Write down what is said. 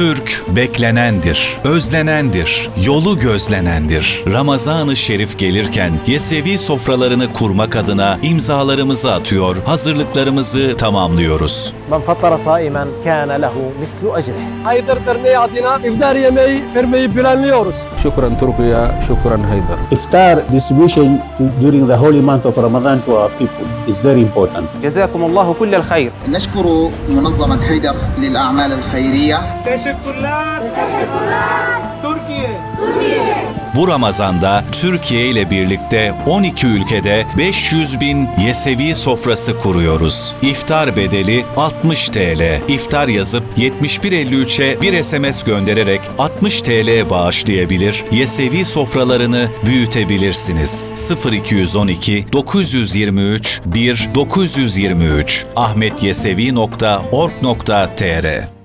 Türk beklenendir, özlenendir, yolu gözlenendir. Ramazan-ı Şerif gelirken Yesevi sofralarını kurmak adına imzalarımızı atıyor, hazırlıklarımızı tamamlıyoruz. Ben fattara saimen kâne lehu mislu ecrih. Haydar vermeyi adına iftar yemeği vermeyi planlıyoruz. Şükran Türkiye, şükran Haydar. İftar distribution during the holy month of Ramadan to our people is very important. Cezakumullahu kullel hayr. Neşkuru münazzamen Haydar lil a'mal el hayriyye. Teşekkürler. Teşekkürler. Türkiye. Türkiye. Bu Ramazan'da Türkiye ile birlikte 12 ülkede 500 bin Yesevi sofrası kuruyoruz. İftar bedeli 60 TL. İftar yazıp 7153'e bir SMS göndererek 60 TL bağışlayabilir, Yesevi sofralarını büyütebilirsiniz. 0212 923 1 923 ahmetyesevi.org.tr